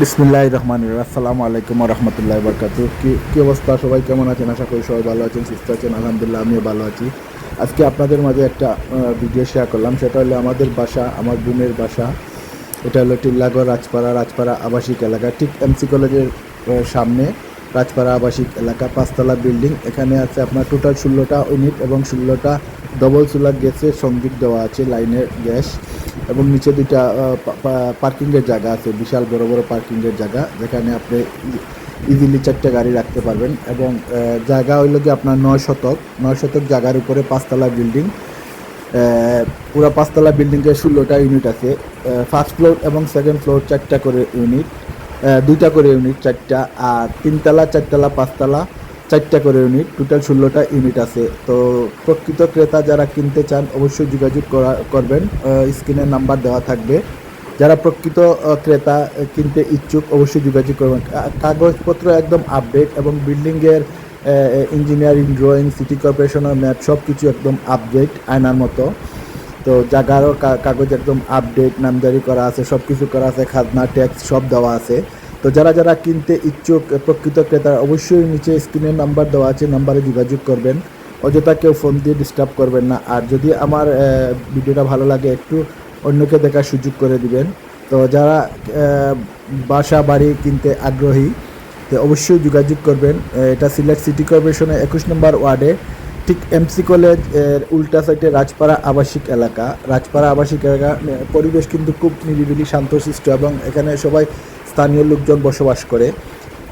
বিসমুল্লাহ রহমান আসসালামু আলাইকুম রহমতুল্লাহ বরকাত কি, কী অবস্থা? সবাই কেমন আছেন? আশা করি সবাই ভালো আছেন, সুস্থ আছেন। আলহামদুলিল্লাহ, আমিও ভালো আছি। আজকে আপনাদের মাঝে একটা ভিডিও শেয়ার করলাম। সেটা হলো আমাদের বাসা, আমার বোনের বাসা। এটা হলো টিল্লাগড়, রাজপাড়া রাজপাড়া আবাসিক এলাকা। ঠিক এমসি কলেজের সামনে। রাজপাড়া আবাসিক এলাকা, পাঁচতলা বিল্ডিং। এখানে আছে আপনার টোটাল ষোলোটা ইউনিট এবং ষোলোটা ডবল চুলার গ্যাসের সংযোগ দেওয়া আছে লাইনের গ্যাস। এবং নিচে দুইটা পার্কিংয়ের জায়গা আছে, বিশাল বড় বড় পার্কিংয়ের জায়গা, যেখানে আপনি ইজিলি চারটে গাড়ি রাখতে পারবেন। এবং জায়গা হইল কি আপনার নয় শতক। নয় শতক জায়গার উপরে পাঁচতলা বিল্ডিং। পুরো পাঁচতলা বিল্ডিংয়ে ষোলোটা ইউনিট আছে। ফার্স্ট ফ্লোর এবং সেকেন্ড ফ্লোর চারটা করে ইউনিট দুইটা করে ইউনিট চারটা, আর তিনতলা, চারতলা, পাঁচতলা, চারটা করে ইউনিট টোটাল ষোলোটা ইউনিট আছে। তো প্রকৃত ক্রেতা যারা কিনতে চান, অবশ্যই যোগাযোগ করা, করবেন। স্ক্রিনের নাম্বার দেওয়া থাকবে। যারা প্রকৃত ক্রেতা কিনতে ইচ্ছুক, অবশ্যই যোগাযোগ করবেন। কাগজপত্র একদম আপডেট এবং বিল্ডিংয়ের ইঞ্জিনিয়ারিং ড্রয়িং সিটি কর্পোরেশনের ম্যাপ সব কিছু একদম আপডেট আয়নার মতো। তো জায়গারও কা- কাগজ একদম আপডেট নামজারি করা আছে সব কিছু করা আছে, খাজনা ট্যাক্স সব দেওয়া আছে। তো যারা যারা কিনতে ইচ্ছুক প্রকৃত ক্রেতা, অবশ্যই নিচে স্ক্রিনের নাম্বার দেওয়া আছে নাম্বারে যোগাযোগ করবেন। অযথা কেউ ফোন দিয়ে ডিস্টার্ব করবেন না। আর যদি আমার ভিডিওটা ভালো লাগে, একটু অন্যকে দেখার সুযোগ করে দিবেন। তো যারা বাসা বাড়ি কিনতে আগ্রহী, তো অবশ্যই যোগাযোগ করবেন। এটা সিলেট সিটি কর্পোরেশনের একুশ নম্বর ওয়ার্ডে। ঠিক এমসি কলেজের উল্টা সাইডে রাজপাড়া আবাসিক এলাকা। রাজপাড়া আবাসিক এলাকা পরিবেশ কিন্তু খুব নিরিবিলি শান্ত শান্তশিষ্ট এবং এখানে সবাই স্থানীয় লোকজন বসবাস করে।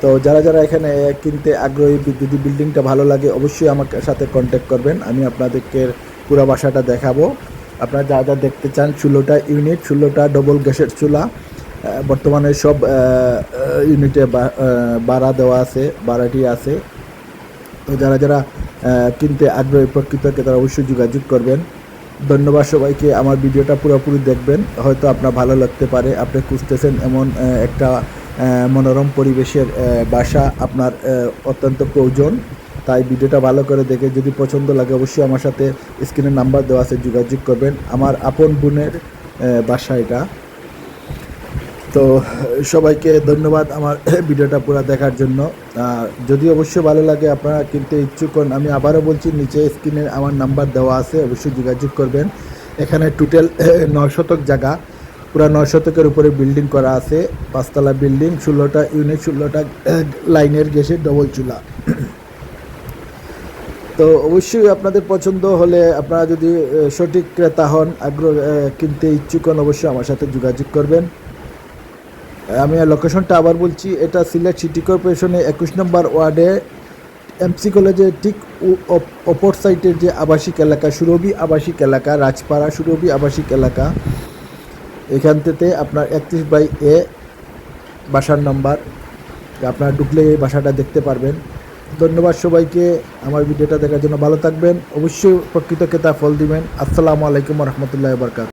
তো যারা যারা এখানে কিনতে আগ্রহী যদি বিল্ডিংটা ভালো লাগে অবশ্যই আমাকে সাথে কন্ট্যাক্ট করবেন। আমি আপনাদেরকে পুরো বাসাটা দেখাবো। আপনারা যা যা দেখতে চান ষোলোটা ইউনিট ষোলোটা ডবল গ্যাসের চুলা বর্তমানে সব ইউনিটে বা- আহ, ভাড়া দেওয়া আছে ভাড়াটি আছে। তো যারা যারা কিনতে আগ্রহী প্রকৃতকে তারা অবশ্যই যোগাযোগ করবেন। ধন্যবাদ সবাইকে, আমার ভিডিওটা পুরোপুরি দেখবেন। হয়তো আপনার ভালো লাগতে পারে, আপনি খুঁজতেছেন এমন একটা মনোরম পরিবেশের বাসা আপনার অত্যন্ত প্রয়োজন। তাই ভিডিওটা ভালো করে দেখে যদি পছন্দ লাগে অবশ্যই আমার সাথে স্ক্রিনের নাম্বার দেওয়া আছে, যোগাযোগ করবেন। আমার আপন বোনের বাসা এটা। তো, সবাইকে ধন্যবাদ আমার ভিডিওটা পুরো দেখার জন্য। যদি অবশ্যই ভালো লাগে, আপনারা কিনতে ইচ্ছুক হন, আমি আবারও বলছি, নিচে স্ক্রিনে আমার নাম্বার দেওয়া আছে, অবশ্যই যোগাযোগ করবেন। এখানে টোটাল নয় শতক জায়গা। পুরো নয় শতকের উপরে বিল্ডিং করা আছে, পাঁচতলা বিল্ডিং ষোলোটা ইউনিট ষোলোটা লাইনের গ্যাসের ডবল চুলা। তো, অবশ্যই আপনাদের পছন্দ হলে আপনারা যদি সঠিক ক্রেতা হন, আগ্রহ কিনতে ইচ্ছুক হন, অবশ্যই আমার সাথে যোগাযোগ করবেন। আমি লোকেশনটা আবার বলছি, এটা সিলেট সিটি কর্পোরেশনে একুশ নম্বর ওয়ার্ডে। এমসি কলেজের ঠিক অপর সাইডের যে আবাসিক এলাকা, সুরভি আবাসিক এলাকা, রাজপাড়া সুরভি আবাসিক এলাকা। এখান থেকে আপনার একত্রিশ বাই এ বাসার নাম্বার আপনার ঢুকলে এই বাসাটা দেখতে পারবেন। ধন্যবাদ সবাইকে আমার ভিডিওটা দেখার জন্য। ভালো থাকবেন। অবশ্যই প্রকৃত ক্রেতা ফল দিবেন। আসসালামু আলাইকুম রহমতুল্লাহ বরকাত